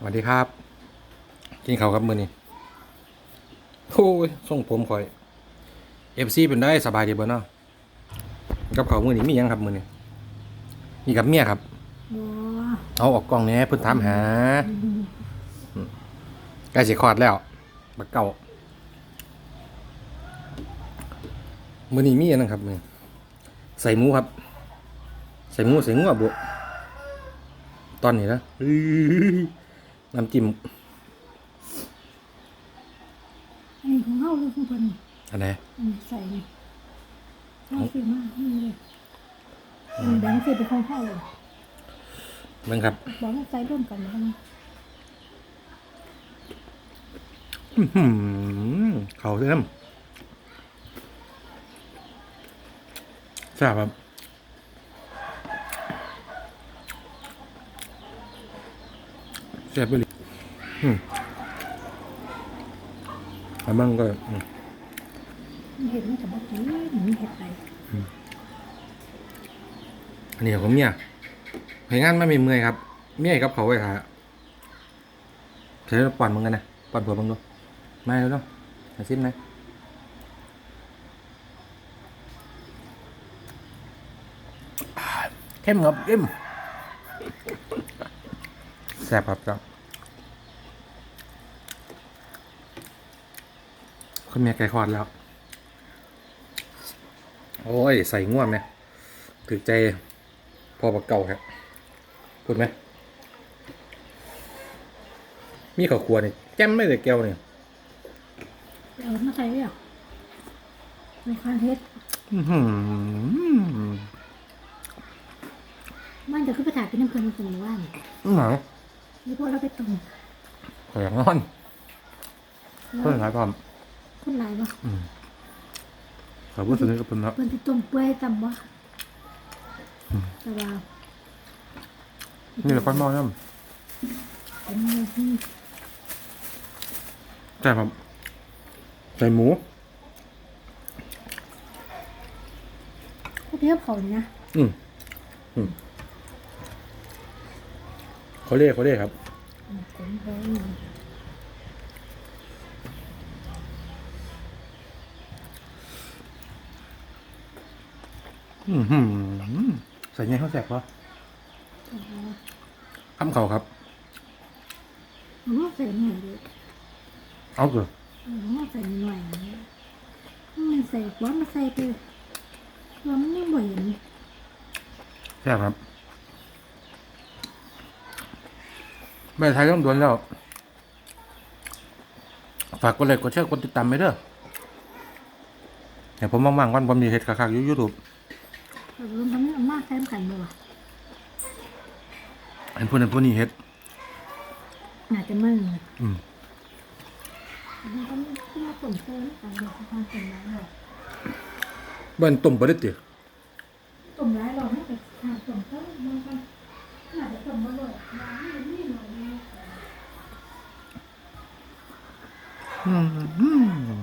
สวัสดีครับ กินข้าวครับมือนี้โอ้ยส่งผมคอยเอฟซีเป็นได้สบายดีบ่เนาะกับข้าวมือนี้มีหยังครับมือนี้มีกับเมียครับบ่เอาออกกล้องแหนี้เพิ่นถามหาอืมใกล้สิคลอดแล้วบักเก่ามือนี้มีอันนั้นครับมือใส่หมูครับ ใส่หมูใส่งัวบุตอนนี้นะอื้อ น้ำจิ้มอันนี้ของเฮาหรือของเพิ่นอันไหนอันนี้ใส่นี่เฮาซื้อมานี่เลยอันแบงค์ซื้อเป็นของเฮาเลยเบิ่งครับบอกว่าใส่ร่วมกันแล้วกันอื้อหือเขาเริ่มทราบครับ ซ่บไปเลยอืมแล้วมันก็อืมมันเห็ดมันก็บ่กินมันเห็ดไปอันนี้ของเมียเห็นงานไม่มีเมื่อยครับ เมียกับเขาไว้ค่ะใช้ปั่นมึงกันนะปั่นผัวมึงดูไม่แล้วเนาะมาซิมนะเข้มครับเข้มแซ่บครับจัง คุณเมียไก่คลอดแล้ว โอ้ย ใส่ง่วงไหมถือใจพอปากเก่าครับพูดไหม มีข้าวครัวนี่แจ่มไม่เลยแก้วนี่เอามาใส่เลยอะในคานเฮ็ดอื้อหือมันจะขึ้นไปถ่ายเป็นน้ำเพิ่นมันเป็นว่านี่อื้อหนังนี่พวกเราไปต้มขอยางนอนเพื่อนหลายความ คนหลายบ่ขอพูดสนิทกับเพื่อนครับเพิ่นสิต้มเปื่อยตำบ่แต่ว่านี่แหละก้อนหม้อเนี่ยเป็นเนื้อที่ใช่ครับใส่หมูพวกเทียบเขานี่นะอืมอืมเขาเรียกเขาเรียกครับ ผมเขา อือหือใส่ไงเขาแสบปะคำเขาครับผมว่าใส่หน่อยเดียวเอาเถอะผมว่าใส่หน่อยมันใส่ว่ามันใส่ไปว่ามันไม่บ่อยอย่างนี้แซ่บครับแม่ไทยต้องดวนแล้ว ฝากกดไลค์กดแชร์กดติดตามไปเด้อเดี๋ยวผมว่างๆวันผมมีเฮ็ดคักๆอยู่ยูทูบแต่ รวมทั้งนี้มากแซมขันเลยว่ะอันพวกนั้นพวกนี้เฮ็ดน่าจะมึนอืมมันก็ไม่ที่มาส่งเติมกันเดี๋ยวเขาทำเป็นร้านหรอกบ้านต้มบ่ได้ติส่งร้านเราไม่ไปทำส่งเติมมันก็น่าจะส่งมาเลยร้านนี้นี่หน่อยนะอืม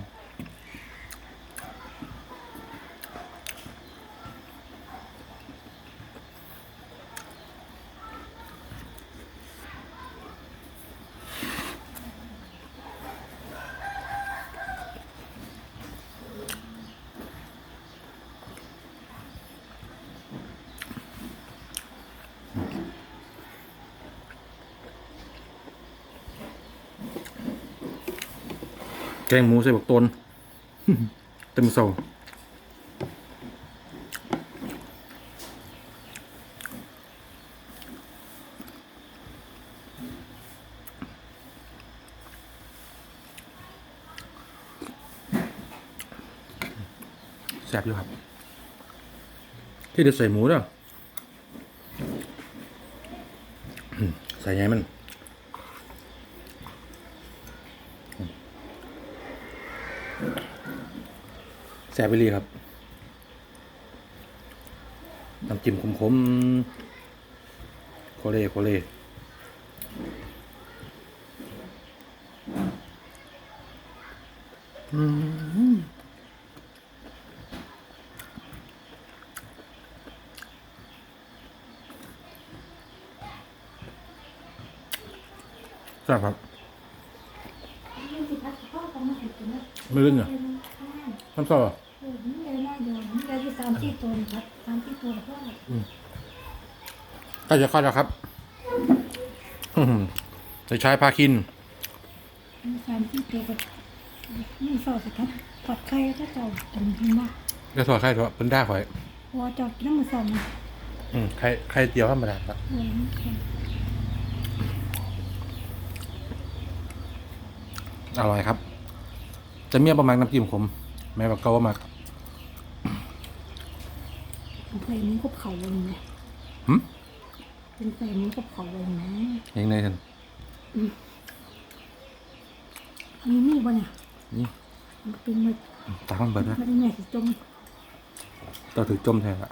งหมูใส่บักตนเต็มเสาแซ่บอยู่ครับ ที่เด็ดใส่หมูเด้ออืมใส่ไงมัน แซ่บไปเลยครับน้ำจิ้มขมๆโคเล่โคเล่อืมใช่ครับนี่สิพัดพ่อก็มาติดกันนะไม่เล่นเหรอเออน้ำซอส เหรอเออนี่เลยน่าเดียวนี่เลยที่สามที่ตัวนะครับสามที่ตัวพ่อใกล้จะเข้าแล้วครับอื้อหือจะใช้พาคินมีสามที่ตัวกับนี่สอดสิครับถอดไข่ก็เจ้าตรงนี้มากจะถอดไข่ถอดเป็นได้ข่อยพอจอดกินน้ำมันสองนะอืมไข่ไข่เจียวธรรมดาครับเออนี่แข็งอร่อยครับ จะเมียประมาณน้ำจิ้มขมแม่บอกเกาว่ามาก เป็นไฟนี้ก็เผาเลยนะหึเป็นไฟนี้ก็เผาเลยนะยังไงท่านอันนี้มีบ่เนี่ยนี่มันเป็นมือตามันเบิดนะมันแม่สิจมต่อถือจมแทนละ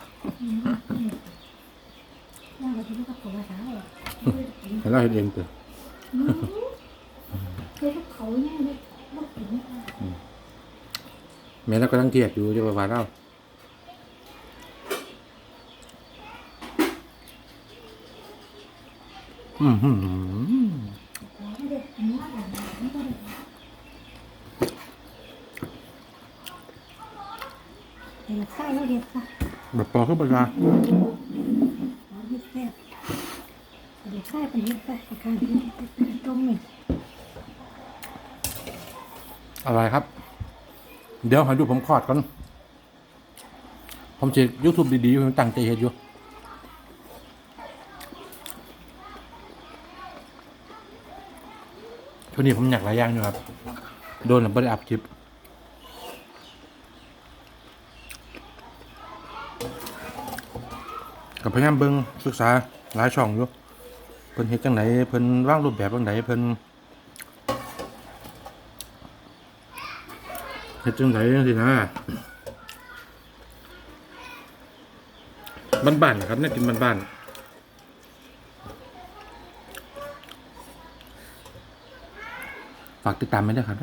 น่าจะเป็นกับเขาภาษาเหรอเห็นเราเห็นเองเตอเฮ้ยกับเขาเนี่ยเนี่ยลูกถึงแม่เราก็ตั้งเกียดอยู่จะไปว่าเรา อืมเห็ดไส้แล้วเห็ดค่ะแบบปอขึ้นไปมาอ๋อเห็ดแซ่บเห็ดไส้เป็นเห็ดไส้อาการต้มเนี่ยอะไรครับ เดี๋ยวให้ดูผมคอดก่อน ผมจะยูทูบดีๆผมตั้งใจเห็นอยู่ ช่วงนี้ผมอยากหลายอย่างอยู่ครับ โดนแล้วไม่ได้อัพคลิปกับพยายามเบิ่งศึกษาหลายช่องอยู่เพิ่นเฮ็ดจังไหนเพิ่นวางรูปแบบจังไหนเพิ่นเฮ็ดจังไหนจังซี่นะบ้านๆนะครับเนี่ยกินบ้านๆ ฝากติดตามไว้ด้วยครับ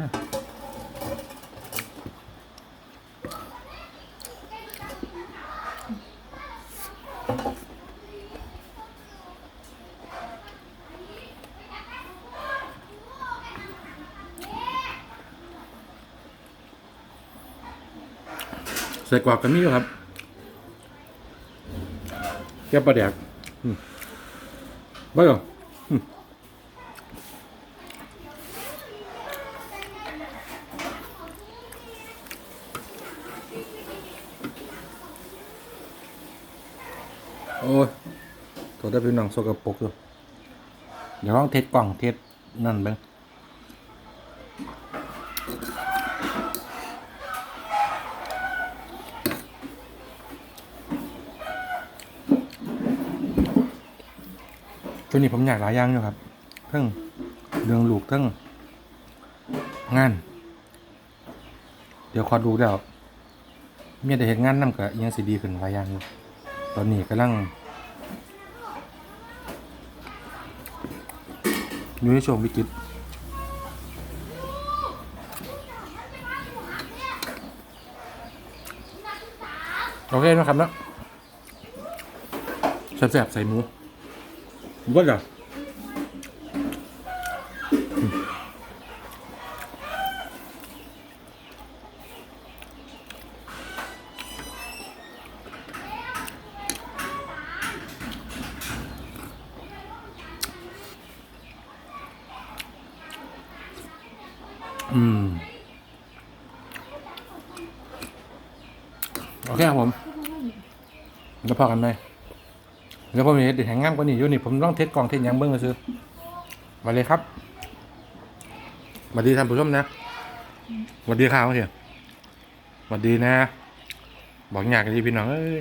ใส่กรอกกันมีอยู่ครับแก้วปลาแดกอืมไว้เหรออืมโอ้ยตัว ได้เป็นหนังสกปรกอยู่เดี๋ยวลองเทสกล่องเทสนั่นเบ้างช่วงนี้ผมอยากหลายอย่างอยู่ครับเทั้งเรื่องลูกเทั้งงาน เดี๋ยวขอดูแล้วเมียได้เห็นงานนำกับยังสิดีขึ้นหลายอย่างอยู่ตอนนี้กำลัง อยู่ในช่วงวิกฤตโอเคนะครับเนะแซ่บๆใส่หมูว่าจ้ะ อืม โอเคครับผม แล้วพอกันไหมแล้วผมเห็นแห่งงามกว่านี้อยู่นี่ผมต้องเทสกล่องเทสยังเบิ้งก็ซื้อมาเลยครับสวัสดีท่านผู้ชมนะสวัสดีครับเฮียสวัสดีนะ บอกอยากดีพี่น้องเอ้ย